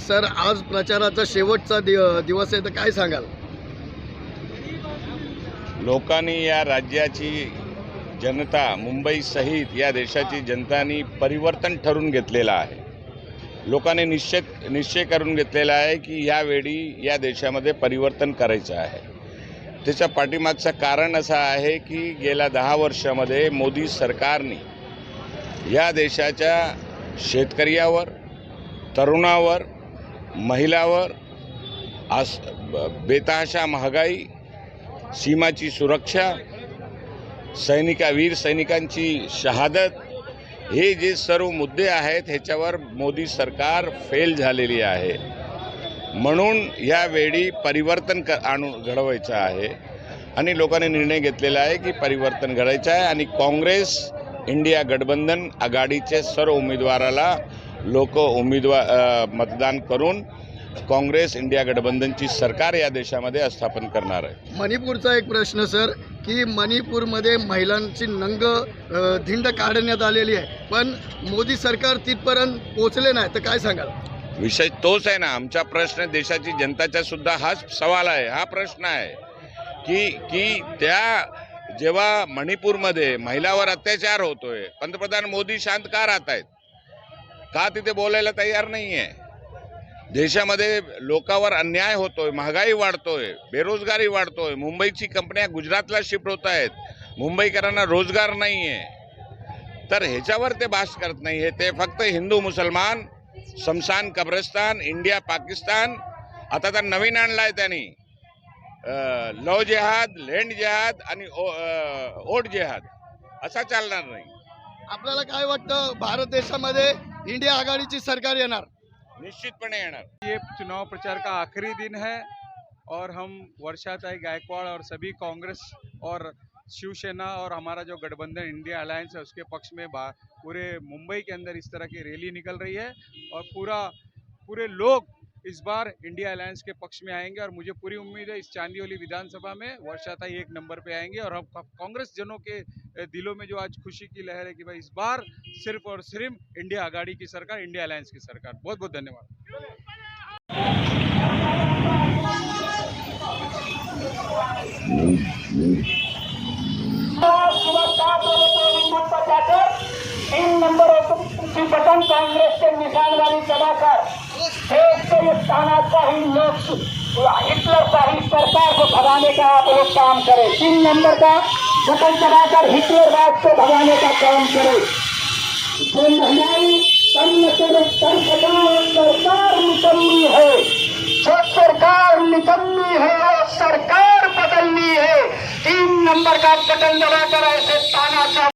Sir आज प्रचाराचा शेवटचा दि- दिवस आहे तर काय सांगाल? लोकांनी या राज्याची जनता मुंबई सहित या देशाची जनतानी परिवर्तन ठरून घेतलेलं आहे. लोकांनी निश्चित निश्चय करून घेतलेला आहे की यावेळी या देशामध्ये परिवर्तन करायचं आहे. त्याच्या पाठीमागचं कारण असं आहे की गेल्या दहा वर्षामध्ये मोदी सरकारने या देशाच्या शेतकऱ्यावर तरुणावर महिलावर आस ब- महागाई सीमाची सुरक्षा सैनिका वीर सैनिकांची शहादत हे जे सर्व मुद्दे आहेत ह्याच्यावर मोदी सरकार फेल झालेली आहे. म्हणून यावेळी परिवर्तन क आणू घडवायचं आहे. आणि लोकांनी निर्णय घेतलेला आहे की परिवर्तन घडायचं आहे. आणि काँग्रेस इंडिया गठबंधन आघाडीचे सर्व उमेदवाराला लोक उमेदवार मतदान करून काँग्रेस इंडिया गठबंधनची सरकार या देशामध्ये स्थापन करणार आहे. मणिपूरचा एक प्रश्न सर की मणिपूरमध्ये महिलांची नंग धिंड काढण्यात आलेली आहे. पण मोदी सरकार तिथपर्यंत पोहोचले नाही तर काय सांगाल? विषय तोच आहे ना. आमचा प्रश्न देशाची जनताचा सुद्धा हाच सवाल आहे. हा प्रश्न आहे की की त्या जेव्हा मणिपूरमध्ये महिलावर अत्याचार होतोय पंतप्रधान मोदी शांत का राहत आहेत का तिथे बोलायला तयार नाही आहे देशामध्ये लोकांवर अन्याय होतोय महागाई वाढतोय बेरोजगारी वाढतोय. मुंबईची कंपन्या गुजरातला शिफ्ट होत आहेत. मुंबईकरांना रोजगार नाही आहे तर ह्याच्यावर ते भाष करत नाही. आहे ते फक्त हिंदू मुसलमान शमशान कब्रस्तान इंडिया पाकिस्तान. आता तर नवीन आणला आहे त्यांनी लव जेहाद लँड जेहाद आणि ओ- ओट जेहाद. असा चालणार नाही. आपल्याला काय वाटतं? भारत देशामध्ये इंडिया आघाडीची सरकार येणार. निश्चितपणे येणार. ये चुनाव प्रचार का आखिरी दिन है और हम वर्षाताई गायकवाड़ और सभी कांग्रेस और शिवसेना और हमारा जो गठबंधन इंडिया अलायंस है उसके पक्ष में पूरे मुंबई के अंदर इस तरह की रैली निकल रही है और पूरा पूरे लोग इस बार इंडिया अलायंस के पक्ष में आएँगे और मुझे पूरी उम्मीद है इस चांदीवली विधानसभा में वर्षाताई एक नंबर पे आएँगे और हम कांग्रेस जनों के दिलों में जो आज खुशी की लहर है कि भाई इस बार सिर्फ़ और सिर्फ़ इंडिया आघाड़ी की सरकार, इंडिया अलायंस की सरकार। बहुत बहुत धन्यवाद किंवा सात रुपये विद्युत पथाकर तीन नंबर तुमची बटन काँग्रेसचे लोक हिटलर हे तो सरकार को भगाने का आप लोग काम करें। तीन नंबर का बटन दबाकर हिटलरवाद को भगाने का काम करें। जो महंगाई करे सरकार सरकार निकम्मी है। जो सरकार निकम्मी है वो सरकार बदलनी है। तीन नंबर का बटन दबाकर ऐसे ताना